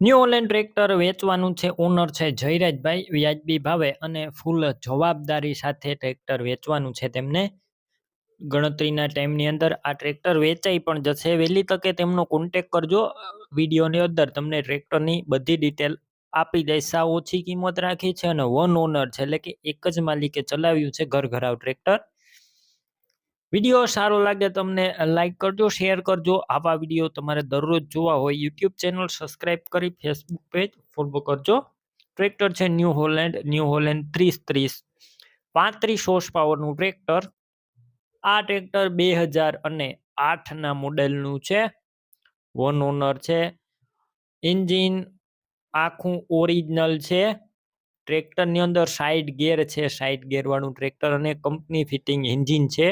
New Holland tractor વેચવાનું છે honour છે જયરાજભાઈ વ્યાજબી ભાવે અને ફૂલ જવાબદારી સાથે ટ્રેક્ટર વેચવાનું છે તેમને. ગણતરીના ટાઈમની અંદર આ ટ્રેક્ટર વેચાઈ પણ જશે. વહેલી તકે તેમનો કોન્ટેક કરજો. વિડીયોની અંદર તમને ટ્રેક્ટરની બધી ડિટેલ આપી દઈશ. સાવ ઓછી કિંમત રાખી છે અને વન ઓનર છે એટલે કે એક જ માલિકે ચલાવ્યું છે ઘર ઘરાવ ટ્રેક્ટર વીડિયો સારો લાગે તમને લાઈક કરજો, શેર કરજો. આવા વીડિયો તમારે દરરોજ જોવા હોય, યુટ્યુબ ચેનલ સબસ્ક્રાઇબ કરી ફેસબુક પેજ ફોલો કરજો. ટ્રેક્ટર છે ન્યૂ હોલેન્ડ ન્યૂ હોલેન્ડ ત્રીસ ત્રીસ પાંત્રીસ હોર્સ પાવરનું ટ્રેક્ટર. આ ટ્રેક્ટર બે હજાર અને આઠના મોડેલનું છે. વન ઓનર છે. એન્જિન આખું ઓરિજિનલ છે. ટ્રેક્ટરની અંદર સાઈડ ગેર છે સાઈડ ગેરવાળું ટ્રેક્ટર અને કંપની ફિટિંગ એન્જિન છે.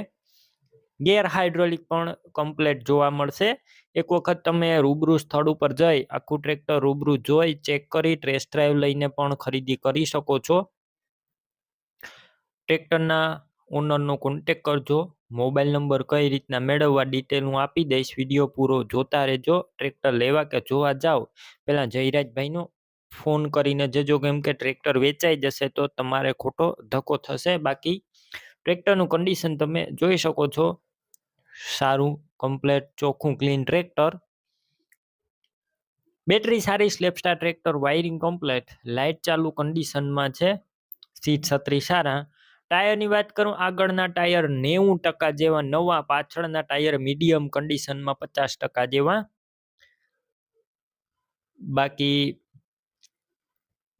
ગેર હાઇડ્રોલિક પણ કમ્પ્લેટ જોવા મળશે. એક વખત તમે રૂબરૂ સ્થળ ઉપર જઈ, આખું ટ્રેક્ટર રૂબરૂ જોઈ, ચેક કરી ટ્રેસ ડ્રાઈવ લઈને પણ ખરીદી કરી શકો છો. ટ્રેક્ટરના ઓનરનો કોન્ટેક કરજો. મોબાઈલ નંબર કઈ રીતના મેળવવા ડિટેલ હું આપી દઈશ. વીડિયો પૂરો જોતા રહેજો. ટ્રેક્ટર લેવા કે જોવા જાઓ પહેલાં જયરાજભાઈનો ફોન કરીને જજો. કેમ કે ટ્રેક્ટર વેચાઈ જશે તો તમારે ખોટો ધક્કો થશે. બાકી ટ્રેક્ટરનું કન્ડિશન તમે જોઈ શકો છો. સારું કમ્પ્લેટ ચોખ્ખું ક્લીન ટ્રેક્ટર. બેટરી સારી self starter tractor wiring complete light ચાલુ કન્ડિશનમાં છે. સીટ છત્રી સારા. ટાયરની વાત કરું, આગળના ટાયર નેવું ટકા જેવા નવા, પાછળના ટાયર મીડિયમ કન્ડિશનમાં પચાસ ટકા જેવા. બાકી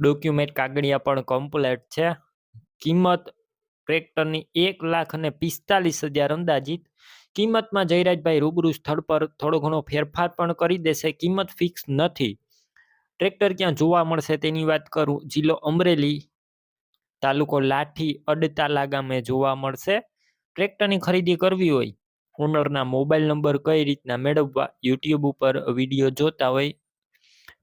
ડોક્યુમેન્ટ કાગળિયા પણ કમ્પ્લેટ છે. કિંમત ટ્રેક્ટરની એક લાખ અને પિસ્તાલીસ હજાર અંદાજિત કિંમતમાં જયરાજભાઈ રૂબરૂ સ્થળ પર થોડો ઘણો ફેરફાર પણ કરી દેશે. કિંમત ફિક્સ નથી. ટ્રેક્ટર ક્યાં જોવા મળશે તેની વાત કરું. જિલ્લો અમરેલી તાલુકો લાઠી અડતાલા ગામે જોવા મળશે. ટ્રેક્ટરની ખરીદી કરવી હોય, ઓનરના મોબાઈલ નંબર કઈ રીતના મેળવવા, યુટ્યુબ ઉપર વીડિયો જોતા હોય